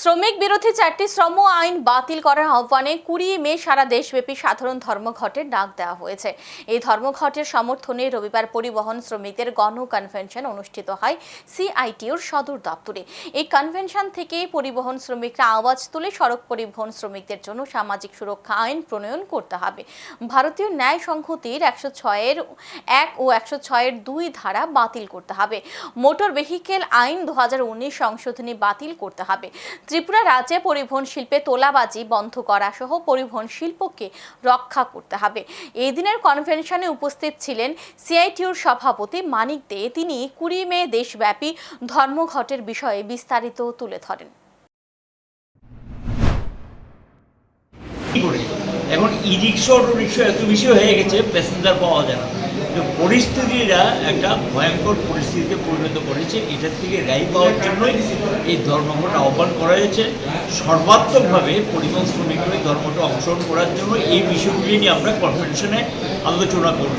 শ্রমিক বিরোধী চারটি শ্রম আইন বাতিল করার আহ্বানে কুড়ি মে সারা দেশব্যাপী সাধারণ ধর্মঘটের ডাক দেওয়া হয়েছে। এই ধর্মঘটের সমর্থনে রবিবার পরিবহন শ্রমিকদের গণ কনভেনশন অনুষ্ঠিত হয় সিআইটিউর সদর দপ্তরে। এই কনভেনশন থেকে পরিবহন শ্রমিকরা আওয়াজ তুলে সড়ক পরিবহন শ্রমিকদের জন্য সামাজিক সুরক্ষা আইন প্রণয়ন করতে হবে। ভারতীয় ন্যায় সংহতির একশো ছয়ের এক ও একশো ছয়ের দুই ধারা বাতিল করতে হবে। মোটর ভেহিকেল আইন দু হাজার উনিশ সংশোধনী বাতিল করতে হবে। ত্রিপুরা রাজ্যে পরিবহন শিল্পে তোলাবাজি বন্ধ করা সহ পরিবহন শিল্পকে রক্ষা করতে হবে। এই দিনের কনভেনশনে উপস্থিত ছিলেন সিআইটিউর সভাপতি মানিক দে। তিনি কুড়ি মে দেশব্যাপী ধর্মঘটের বিষয়ে বিস্তারিত তুলে ধরেন। এখন ই রিক্সা অটো রিক্সা এত বেশি হয়ে গেছে প্যাসেঞ্জার পাওয়া যায় না। তো পরিস্থিতিটা একটা ভয়ঙ্কর পরিস্থিতিতে পরিণত করেছে, এটার থেকে রেহাই পাওয়ার জন্যই এই ধর্মঘট আহ্বান করা হয়েছে। সর্বাত্মকভাবে পরিবহন শ্রমিকরা এই ধর্মটা অংশগ্রহণ করার জন্য এই বিষয়গুলি নিয়ে আমরা কনভেনশনে আলোচনা করব।